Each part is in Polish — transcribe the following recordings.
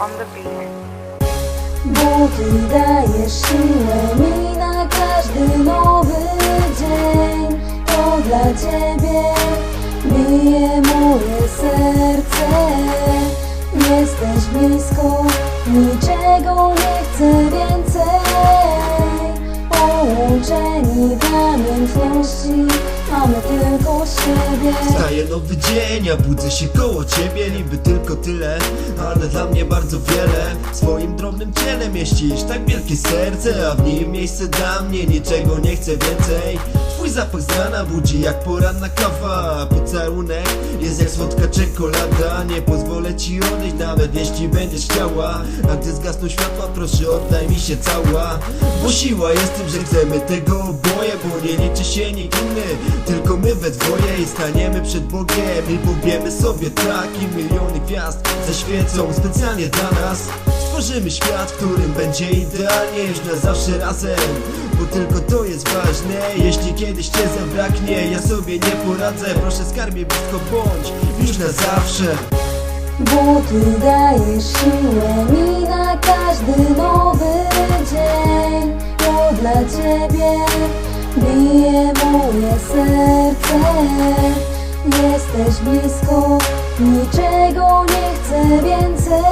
on the beat. Bo Ty dajesz siłę mi na każdy nowy dzień. To dla Ciebie bije moje serce. Jesteś blisko, niczego nie chcę więcej. Połączeni w namiętności Mamy tylko siebie. Wstaje nowy dzień, ja budzę się koło ciebie Niby tylko tyle, ale dla mnie bardzo wiele. Swoim drobnym ciele mieścisz tak wielkie serce A w nim miejsce dla mnie, niczego nie chcę więcej. Twój zapach z budzi jak poranna kawa Pocałunek jest jak słodka czekolada. Nie pozwolę ci odejść nawet jeśli będziesz chciała. A gdy zgasną światła proszę oddaj mi się cała. Bo siła jest tym, że chcemy tego oboje Bo nie liczy się nikt inny, tylko my we dwoje I staniemy przed Bogiem i powiemy sobie tak I miliony gwiazd zaświecą specjalnie dla nas. Stworzymy świat, w którym będzie idealnie już na zawsze razem. Bo tylko to jest ważne. Jeśli kiedyś cię zabraknie, ja sobie nie poradzę. Proszę skarbie blisko bądź, już na zawsze. Bo Ty dajesz siłę mi na każdy nowy dzień. To dla Ciebie bije moje serce Jesteś blisko, niczego nie chcę więcej.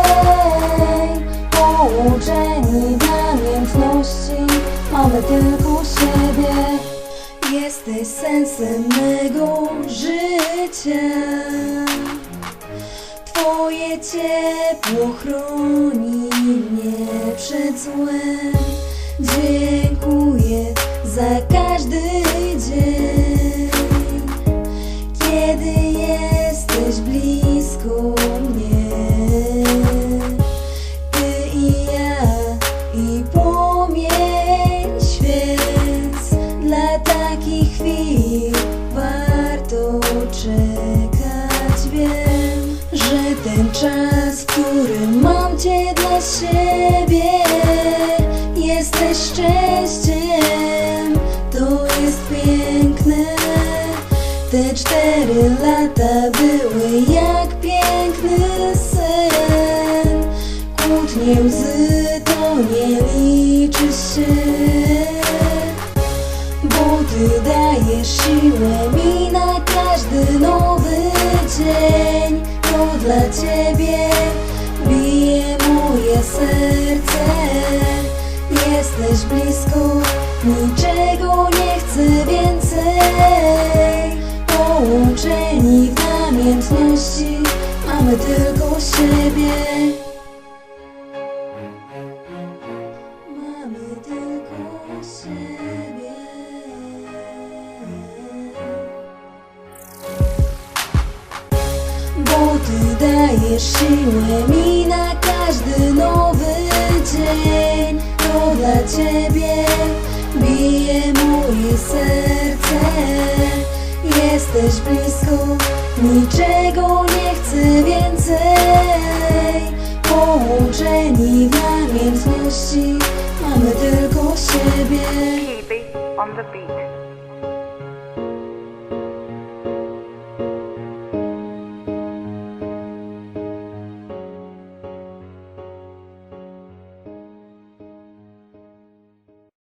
Połączeni w namiętności Mamy tylko siebie. Jesteś sensem mego życia. Twoje ciepło chroni mnie przed złem. Dziękuję za każdy dzień Kiedy jesteś blisko mnie Ty i ja i płomień świec Dla takich chwil warto czekać. Wiem, że ten czas, w którym mam Cię dla siebie Jesteś szczęściem, piękne. Te cztery lata były jak piękny sen. Kłótnie łzy to nie liczy się. Bo Ty dajesz siłę mi na każdy nowy dzień. To dla Ciebie bije moje serce. Jesteś blisko, niczego nie Połączeni w namiętności Mamy tylko siebie. Mamy tylko siebie. Bo Ty dajesz siłę mi na każdy nowy dzień. To dla Ciebie bije moje serce Jesteś blisko, niczego nie chcę więcej Połączeni w namiętności Mamy tylko siebie Keepy on the beat.